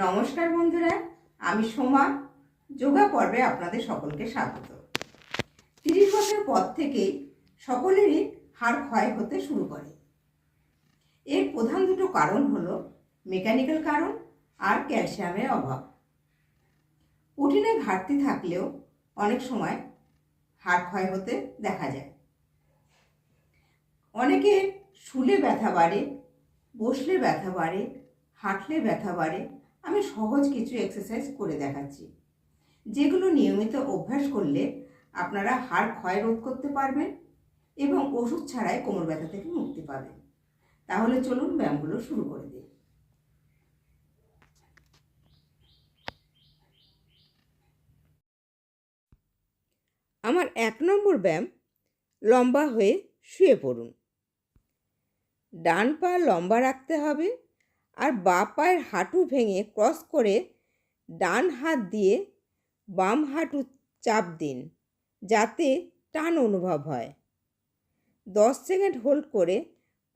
নমস্কার বন্ধুরা, আমি সোমা। যোগা পর্বে আপনাদের সকলকে স্বাগত। তিরিশ বছর পর থেকেই সকলেরই হাড় ক্ষয় হতে শুরু করে। এর প্রধান দুটো কারণ হলো মেকানিক্যাল কারণ আর ক্যালসিয়ামের অভাব। প্রোটিনের ঘাটতি থাকলেও অনেক সময় হাড় ক্ষয় হতে দেখা যায়। অনেকে শুলে ব্যথা বাড়ে, বসলে ব্যথা বাড়ে, হাঁটলে ব্যথা বাড়ে আমি সহজ কিছু এক্সারসাইজ করে দেখাচ্ছি। যেগুলো নিয়মিত অভ্যাস করলে আপনারা হাড় ক্ষয় রোধ করতে পারবেন এবং ওষুধ ছাড়াই কোমর ব্যথা থেকে মুক্তি পাবেন। তাহলে চলুন ব্যায়ামগুলো শুরু করে দিই। আমার এক নম্বর ব্যায়াম, লম্বা হয়ে শুয়ে পড়ুন। ডান পা লম্বা রাখতে হবে। আর বা পায়ের হাঁটু ভেঙে ক্রস করে ডান হাত দিয়ে বাম হাঁটু চাপ দিন, যাতে টান অনুভব হয়। দশ সেকেন্ড হোল্ড করে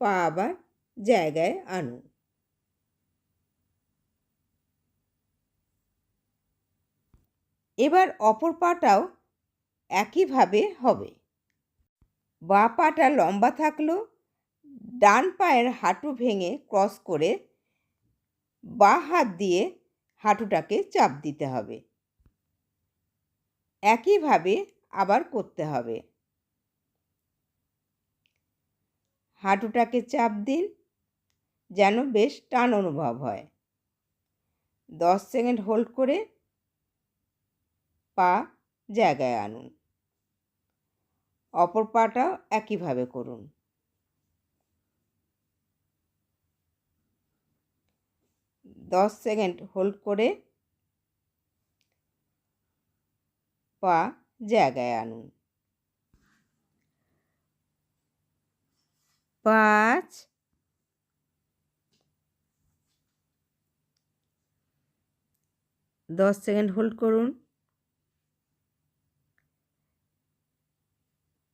পা আবার জায়গায় আনুন। এবার অপর পাটাও একইভাবে হবে। বা পাটা লম্বা থাকল, ডান পায়ের হাঁটু ভেঙে ক্রস করে বা হাত দিয়ে হাঁটুটাকে চাপ দিতে হবে। একইভাবে আবার করতে হবে। হাঁটুটাকে চাপ দিন, যেন বেশ টান অনুভব হয়। দশ সেকেন্ড হোল্ড করে পা জায়গায় আনুন। অপর পাটাও একইভাবে করুন। দশ সেকেন্ড হোল্ড করে পা জায়গায় আনুন। পাঁচ, দশ সেকেন্ড হোল্ড করুন।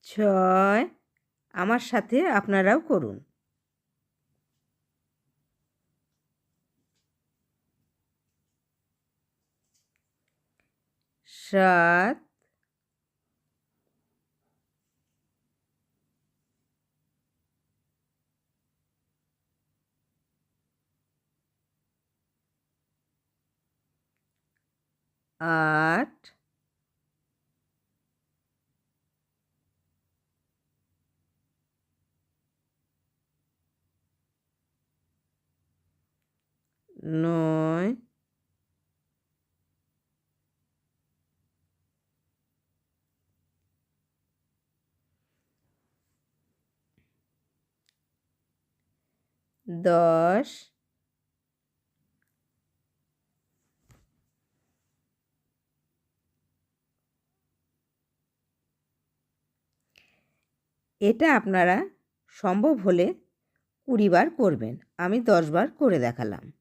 ছয়, আমার সাথে আপনারাও করুন। সাত আট নয় দশ, এটা আপনারা সম্ভব হলে কুড়ি বার করবেন। আমি দশ বার করে দেখালাম।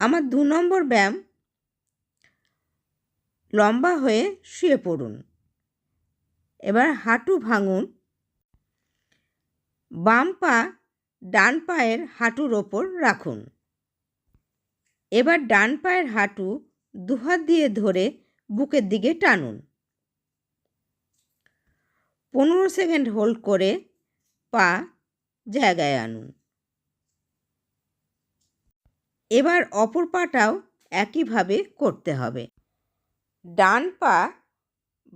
আমার দু নম্বর ব্যায়াম লম্বা হয়ে শুয়ে পড়ুন। এবার হাঁটু ভাঙুন। বাম পা ডান পায়ের হাঁটুর ওপর রাখুন। এবার ডান পায়ের হাঁটু দুহাত দিয়ে ধরে বুকের দিকে টানুন। পনেরো সেকেন্ড হোল্ড করে পা জায়গায় আনুন। এবার অপর পাটাও একইভাবে করতে হবে। ডান পা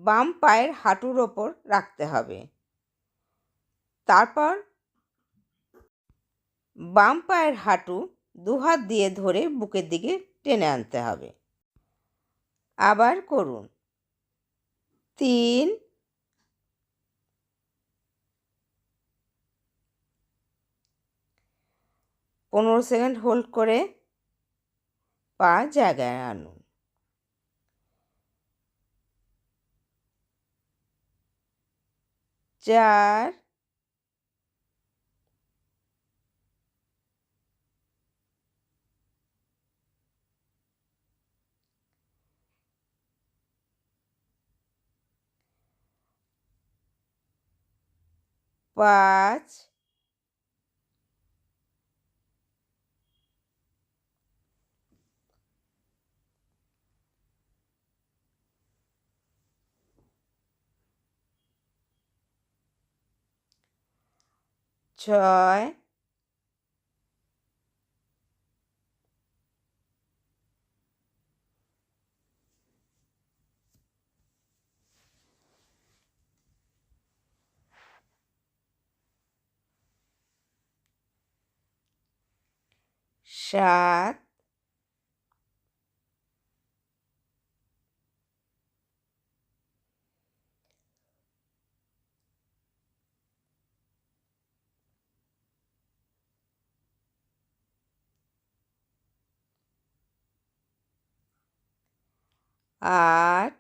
বাম পায়ের হাঁটুর ওপর রাখতে হবে। তারপর বাম পায়ের হাঁটু দুহাত দিয়ে ধরে বুকের দিকে টেনে আনতে হবে। আবার করুন। তিন, পনেরো সেকেন্ড হোল্ড করে পা জায়গায় আনুন। চার পাঁচ ছয় সাত আট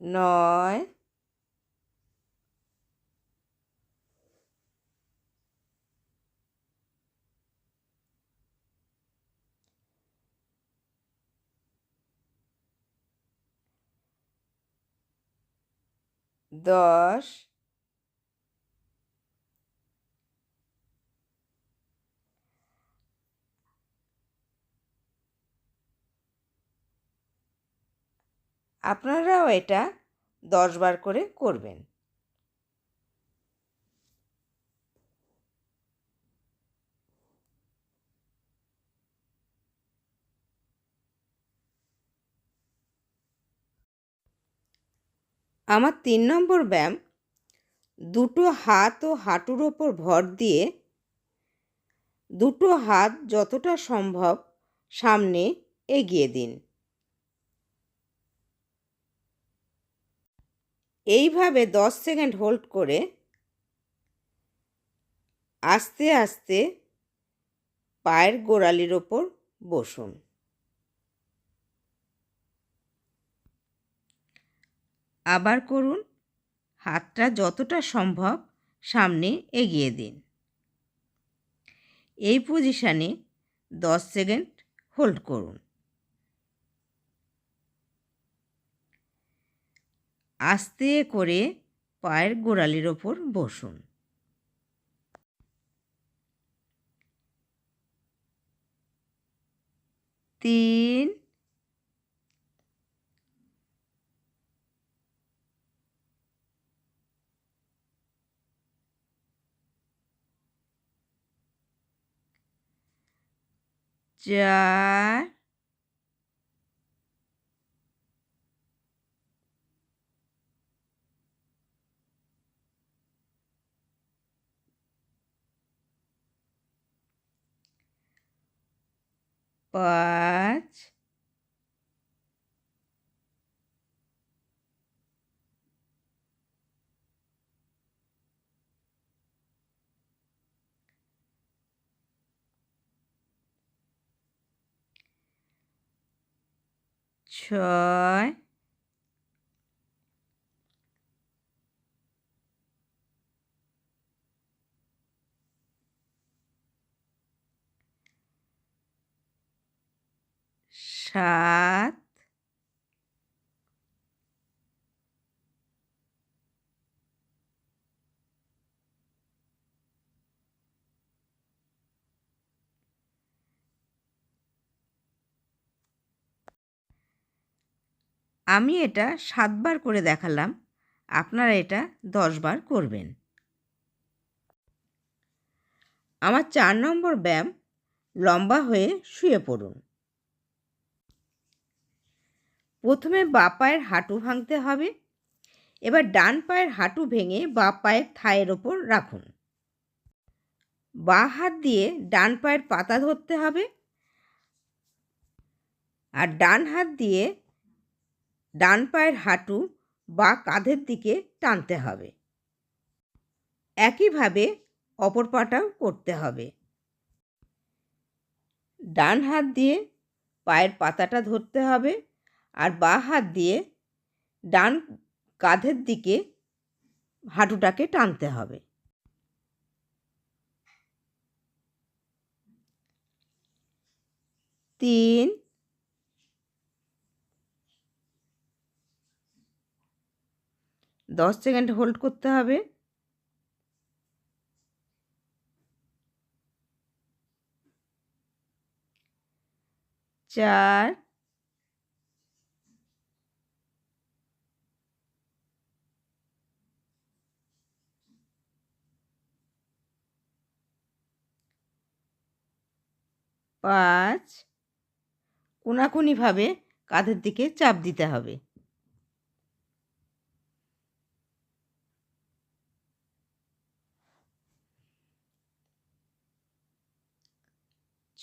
নয় দশ আপনারাও এটা দশ বার করে করবেন। আমার তিন নম্বর ব্যায়াম, দুটো হাত ও হাঁটুর ওপর ভর দিয়ে দুটো হাত যতটা সম্ভব সামনে এগিয়ে দিন। এইভাবে দশ সেকেন্ড হোল্ড করে আস্তে আস্তে পায়ের গোড়ালির ওপর বসুন। আবার করুন। হাতটা যতটা সম্ভব সামনে এগিয়ে দিন। এই পজিশানে দশ সেকেন্ড হোল্ড করুন। আস্তে করে পায়ের গোড়ালির ওপর বসুন। তিন চার পাঁচ ছয় সাত আমি এটা সাতবার করে দেখালাম। আপনারা এটা দশবার করবেন। আমার চার নম্বর ব্যায়াম লম্বা হয়ে শুয়ে পড়ুন। প্রথমে বা পায়ের হাঁটু ভাঙতে হবে। এবার ডান পায়ের হাঁটু ভেঙে বা পায়ের থায়ের ওপর রাখুন। বা হাত দিয়ে ডান পায়ের পাতা ধরতে হবে। আর ডান হাত দিয়ে ডান পায়ের হাঁটু বা কাঁধের দিকে টানতে হবে। একইভাবে অপর পাটাও করতে হবে। ডান হাত দিয়ে পায়ের পাতাটা ধরতে হবে আর বা হাত দিয়ে ডান কাঁধের দিকে হাঁটুটাকে টানতে হবে। তিন দশ সেকেন্ড হোল্ড করতে হবে। চার পাঁচ কোনাকুনিভাবে কাঁধের দিকে চাপ দিতে হবে।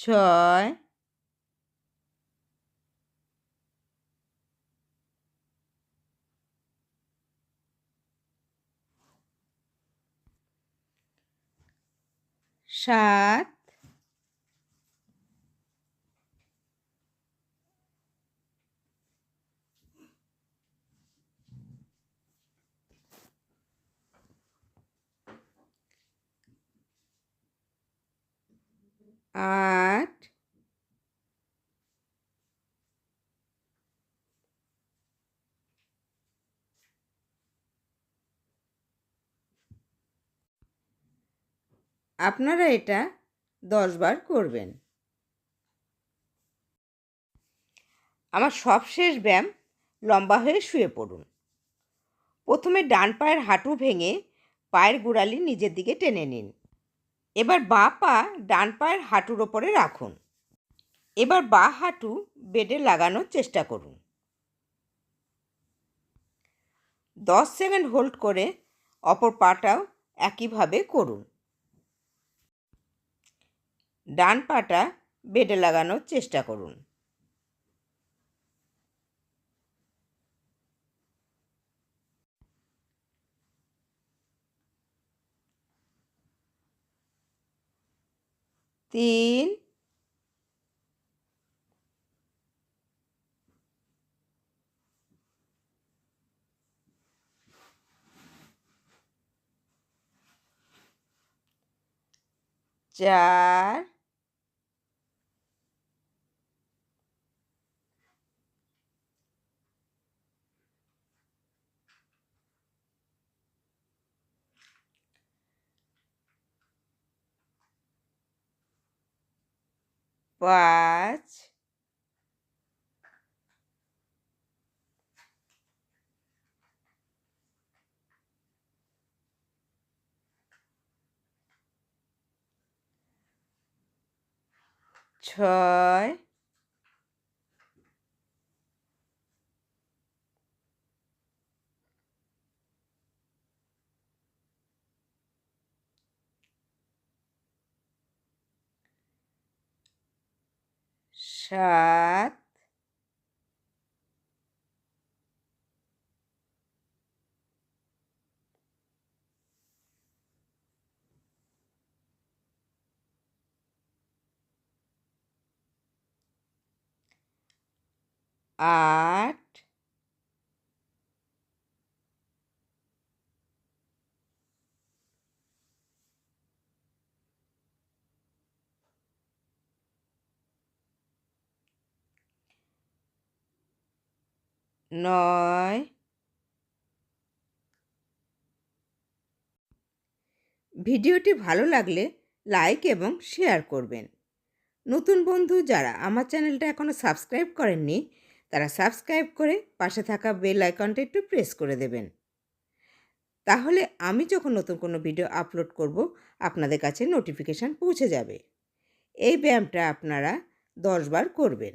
ছয় সাত আট আপনারা এটা দশবার করবেন। আমার সবশেষ ব্যায়াম লম্বা হয়ে শুয়ে পড়ুন। প্রথমে ডান পায়ের হাঁটু ভেঙে পায়ের গোড়ালি নিজের দিকে টেনে নিন। এবার বা পা ডান পায়ের হাঁটুর ওপরে রাখুন। এবার বা হাঁটু বেডে লাগানোর চেষ্টা করুন। দশ সেকেন্ড হোল্ড করে অপর পাটাও একইভাবে করুন। ডান পাটা বেডে লাগানোর চেষ্টা করুন। তিন চার পাঁচ ছয় সাত আট নয় ভিডিওটি ভালো লাগলে লাইক এবং শেয়ার করবেন। নতুন বন্ধু যারা আমার চ্যানেলটা এখনও সাবস্ক্রাইব করেননি তারা সাবস্ক্রাইব করে পাশে থাকা বেল আইকনটা একটু প্রেস করে দেবেন। তাহলে আমি যখন নতুন কোনো ভিডিও আপলোড করব, আপনাদের কাছে নোটিফিকেশান পৌঁছে যাবে। এই ব্যায়ামটা আপনারা দশবার করবেন।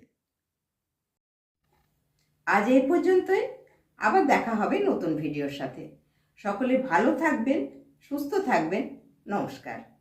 আজ এই পর্যন্তই। আবার দেখা হবে নতুন ভিডিওর সাথে। সকলে ভালো থাকবেন, সুস্থ থাকবেন। নমস্কার।